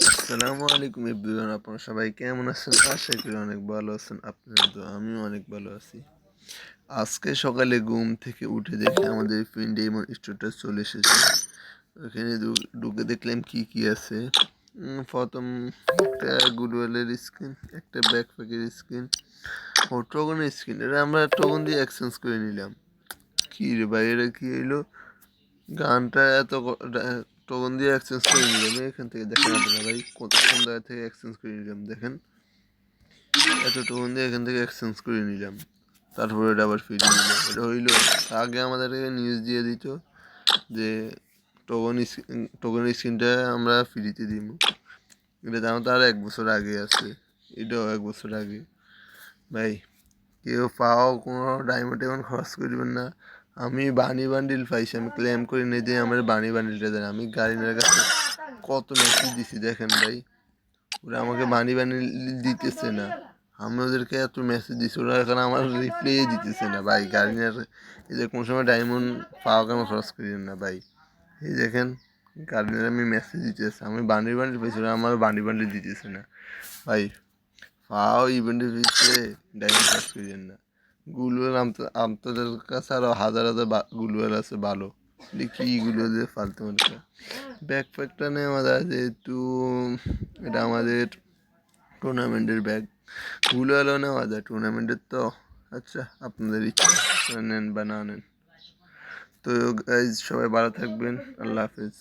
আসসালামু আলাইকুম এভরিওয়ান, আপনারা সবাই কেমন আছেন? আশা করি অনেক ভালো আছেন আপনারা তো আমিও অনেক ভালো আছি। আজকে সকালে ঘুম থেকে উঠে দেখে আমাদের ফিল্ডে এমন স্টোরটা চলে এসেছে। ওখানে ঢুকে দেখলাম কি কি আছে। প্রথম একটা গুডওয়েলের স্ক্রিন একটা ব্যাকপ্যাকের স্ক্রিন ও টোকনের স্ক্রিন এটা আমরা টোকন দিয়ে এক্সচেঞ্জ করে নিলাম। কি রে ভাই, এটা কি হইল? গানটা এত টোকন দিয়ে এক্সচেঞ্জ করে নিলাম এখান থেকে দেখেন আপনারা ভাই কোন জায়গা থেকে এক্সচেঞ্জ করে নিলাম, দেখেন। এত টোকন দিয়ে এখান থেকে এক্সচেঞ্জ করে নিলাম। তারপরে এটা আবার ফিরে নিলাম। এটা হইল, আগে আমাদেরকে নিউজ দিয়ে দিত যে টোকন টোকন স্ক্রিনটা আমরা ফ্রিতে দিব এটা দাম তো, আর এক বছর আগে আছে। এটাও এক বছর আগে। ভাই, কেউ পাও কোনো ডায়মন্ড টাইমন্ড খরচ করবেন না। আমি বানি বান্ডিল পাইছি, আমি ক্লেম করি যে আমার বানি বান্ডিলটা দেন। আমি গাড়ির কাছে কত মেসেজ দিছি দেখেন ভাই। ওরা আমাকে বানি বান্ডিল দিতেছে না। আমি ওদেরকে এত মেসেজ দিছি, ওরা এখন আমার রিপ্লাই দিতেছে না। ভাই গার্ডিনার এই যে কোনো সময় ডায়মন্ড পাওয়া কেন খরচ করেন না ভাই? এই দেখেন গার্ডিনার আমি মেসেজ দিতেছে, আমি বান্ডি বান্ডিল পাইছি, ওরা আমার বান্ডি বান্ডিল দিতেছে না। ভাই, পাও ইভেন্টের পিছিয়ে ডায়মন্ড খরচ করেন না। গুলওয়েল আপনাদের কাছে আরও হাজার হাজার গুলওয়েল আছে ভালো কি গুলো দিয়ে ফালতু মানুষ ব্যাকপ্যাকটা নেওয়া যায় যেহেতু, এটা আমাদের টুর্নামেন্টের ব্যাগ গুলওয়েলও নেওয়া যায় টুর্নামেন্টের তো। আচ্ছা আপনাদের ইচ্ছা নেন বা না নেন। তো সবাই ভালো থাকবেন। আল্লাহ হাফেজ।